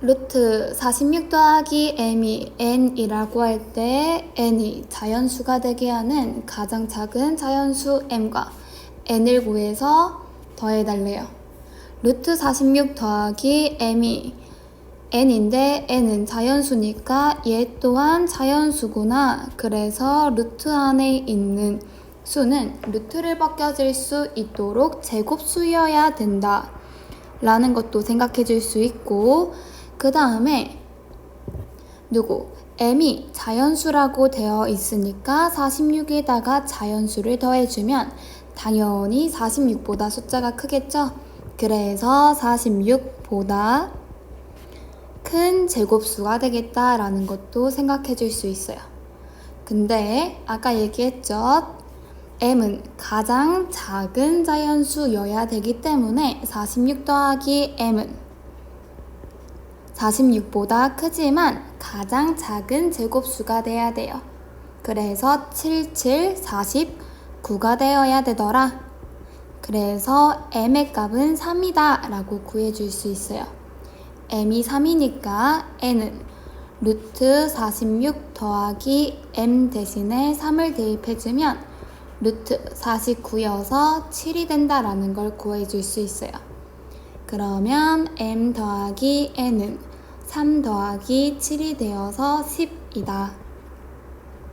루트 46 더하기 m이 n이라고 할 때 n이 자연수가 되게 하는 가장 작은 자연수 m과 n을 구해서 더해달래요. 루트 46 더하기 m이 n인데 n은 자연수니까 얘 또한 자연수구나. 그래서 루트 안에 있는 수는 루트를 벗겨질 수 있도록 제곱수여야 된다. 라는 것도 생각해 줄 수 있고, 그 다음에 누구? m이 자연수라고 되어 있으니까 46에다가 자연수를 더해주면 당연히 46보다 숫자가 크겠죠? 그래서 46보다 큰 제곱수가 되겠다라는 것도 생각해 줄 수 있어요. 근데 아까 얘기했죠? m은 가장 작은 자연수여야 되기 때문에 46 더하기 m은 46보다 크지만 가장 작은 제곱수가 돼야 돼요. 그래서 77, 49가 되어야 되더라. 그래서 m의 값은 3이다 라고 구해줄 수 있어요. m이 3이니까 n은 루트 46 더하기 m 대신에 3을 대입해주면 루트 49여서 7이 된다라는 걸 구해줄 수 있어요. 그러면 m 더하기 n은 3 더하기 7이 되어서 10이다.